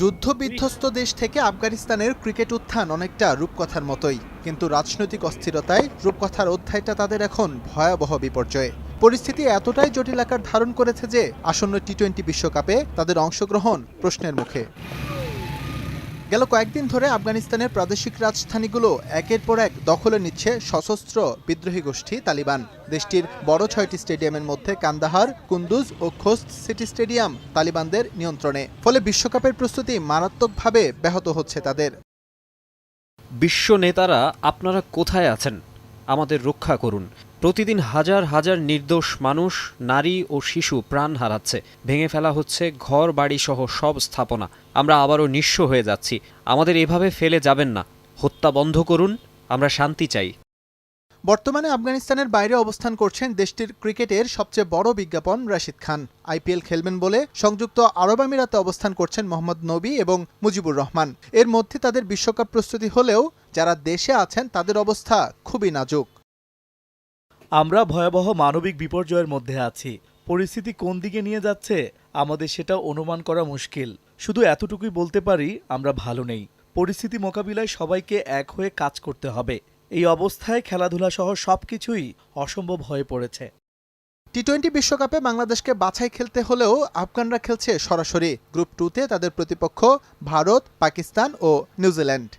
যুদ্ধ বিধ্বস্ত দেশ থেকে আফগানিস্তানের ক্রিকেট উত্থান অনেকটা রূপকথার মতোই। কিন্তু রাজনৈতিক অস্থিরতায় রূপকথার অধ্যায়টা তাদের এখন ভয়াবহ বিপর্যয়ে। পরিস্থিতি এতটাই জটিল আকার ধারণ করেছে যে আসন্ন টি টোয়েন্টি বিশ্বকাপে তাদের অংশগ্রহণ প্রশ্নের মুখে। গেল কয়েকদিন ধরে আফগানিস্তানের প্রাদেশিক রাজধানীগুলো একের পর এক দখলে নিচ্ছে সশস্ত্র বিদ্রোহী গোষ্ঠী তালিবান। দেশটির বড় ছয়টি স্টেডিয়ামের মধ্যে কান্দাহার, কুন্দুজ ও খোস্ত সিটি স্টেডিয়াম তালিবানদের নিয়ন্ত্রণে। ফলে বিশ্বকাপের প্রস্তুতি মারাত্মকভাবে ব্যাহত হচ্ছে তাদের। বিশ্ব নেতারা, আপনারা কোথায় আছেন? আমাদের রক্ষা করুন। প্রতিদিন হাজার হাজার নির্দোষ মানুষ, নারী ও শিশু প্রাণ হারাচ্ছে। ভেঙে ফেলা হচ্ছে ঘর, বাড়ি সহ সব স্থাপনা। আমরা আবারও নিঃস্ব হয়ে যাচ্ছি। আমাদের এভাবে ফেলে যাবেন না। হত্যা বন্ধ করুন, আমরা শান্তি চাই। বর্তমানে আফগানিস্তানের বাইরে অবস্থান করছেন দেশটির ক্রিকেটের সবচেয়ে বড় বিজ্ঞাপন রাশিদ খান। আইপিএল খেলবেন বলে সংযুক্ত আরব আমিরাতে অবস্থান করছেন মোহাম্মদ নবী এবং মুজিবুর রহমান। এর মধ্যে তাদের বিশ্বকাপ প্রস্তুতি হলেও যারা দেশে আছেন তাদের অবস্থা খুবই নাজুক। আমরা ভয়াবহ মানবিক বিপর্যয়ের মধ্যে আছি। পরিস্থিতি কোন দিকে নিয়ে যাচ্ছে, আমাদের সেটা অনুমান করা মুশকিল। শুধু এতটুকুই বলতে পারি, আমরা ভালো নেই। পরিস্থিতি মোকাবিলায় সবাইকে এক হয়ে কাজ করতে হবে। এই অবস্থায় খেলাধুলা সহ সব কিছুই অসম্ভব হয়ে পড়েছে। টি টোয়েন্টি বিশ্বকাপে বাংলাদেশকে বাছাই খেলতে হলেও আফগানরা খেলছে সরাসরি। গ্রুপ টুতে তাদের প্রতিপক্ষ ভারত, পাকিস্তান ও নিউজিল্যান্ড।